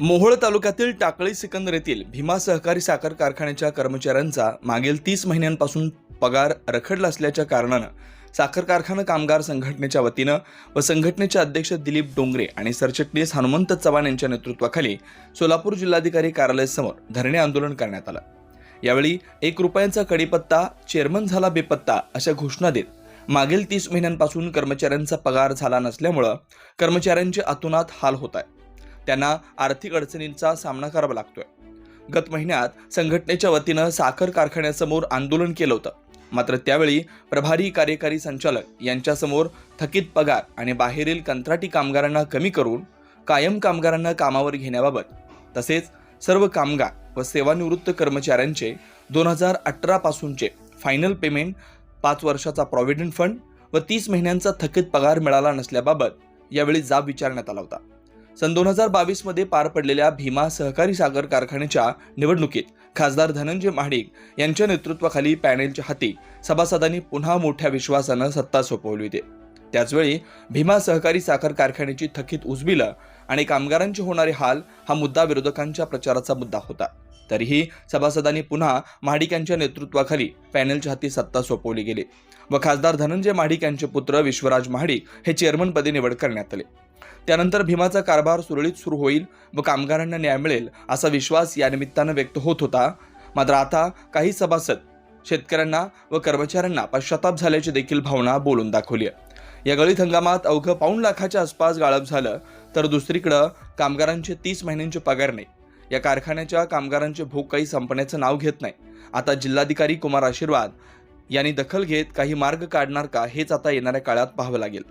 मोहोळ तालुक्यातील टाकळी सिकंदर येथील भीमा सहकारी साखर कारखान्याच्या कर्मचाऱ्यांचा मागील तीस महिन्यांपासून पगार रखडला असल्याच्या कारणानं साखर कारखाना कामगार संघटनेच्या वतीनं व संघटनेचे अध्यक्ष दिलीप डोंगरे आणि सरचिटणीस हनुमंत चव्हाण यांच्या नेतृत्वाखाली सोलापूर जिल्हाधिकारी कार्यालयासमोर धरणे आंदोलन करण्यात आलं. यावेळी एक रुपयांचा कडीपत्ता चेअरमन झाला बेपत्ता अशा घोषणा देत मागील तीस महिन्यांपासून कर्मचाऱ्यांचा पगार झाला नसल्यामुळं कर्मचाऱ्यांचे अतोनात हाल होत आहे. त्यांना आर्थिक अडचणींचा सामना करावा लागतोय. गत महिन्यात संघटनेच्या वतीनं साखर कारखान्यासमोर आंदोलन केलं होतं. मात्र त्यावेळी प्रभारी कार्यकारी संचालक यांच्यासमोर थकीत पगार आणि बाहेरील कंत्राटी कामगारांना कमी करून कायम कामगारांना कामावर घेण्याबाबत तसेच सर्व कामगार व सेवानिवृत्त कर्मचाऱ्यांचे दोन हजार अठरापासूनचे फायनल पेमेंट पाच वर्षाचा प्रॉव्हिडंट फंड व तीस महिन्यांचा थकीत पगार मिळाला नसल्याबाबत यावेळी जाब विचारण्यात आला होता. सन दोन हजार बावीसमध्ये पार पडलेल्या भीमा सहकारी साखर कारखान्याच्या निवडणुकीत खासदार धनंजय महाडिक यांच्या नेतृत्वाखाली पॅनेलच्या हाती सभासदांनी पुन्हा मोठ्या विश्वासानं सत्ता सोपवली होती. त्याचवेळी भीमा सहकारी साखर कारखान्याची थकीत उजबिलं आणि कामगारांचे होणारे हाल हा मुद्दा विरोधकांच्या प्रचाराचा मुद्दा होता. तरीही सभासदांनी पुन्हा महाडिक यांच्या नेतृत्वाखाली पॅनेलच्या हाती सत्ता सोपवली गेली व खासदार धनंजय महाडिक यांचे पुत्र विश्वराज महाडिक हे चेअरमनपदी निवड करण्यात आले. त्यानंतर भीमाचा कारभार सुरळीत सुरू होईल व कामगारांना न्याय मिळेल असा विश्वास या निमित्तानं व्यक्त होत होता. मात्र आता काही सभासद शेतकऱ्यांना व कर्मचाऱ्यांना पश्चाताप झाल्याची देखील भावना बोलून दाखवली आहे. या गळीत हंगामात अवघं पाऊण लाखाच्या आसपास गाळप झालं तर दुसरीकडं कामगारांचे तीस महिन्यांचे पगार नाही. या कारखान्याच्या कामगारांचे भूक काही संपण्याचं नाव घेत नाही. आता जिल्हाधिकारी कुमार आशीर्वाद यांनी दखल घेत काही मार्ग काढणार का हेच आता येणाऱ्या काळात पाहावं लागेल.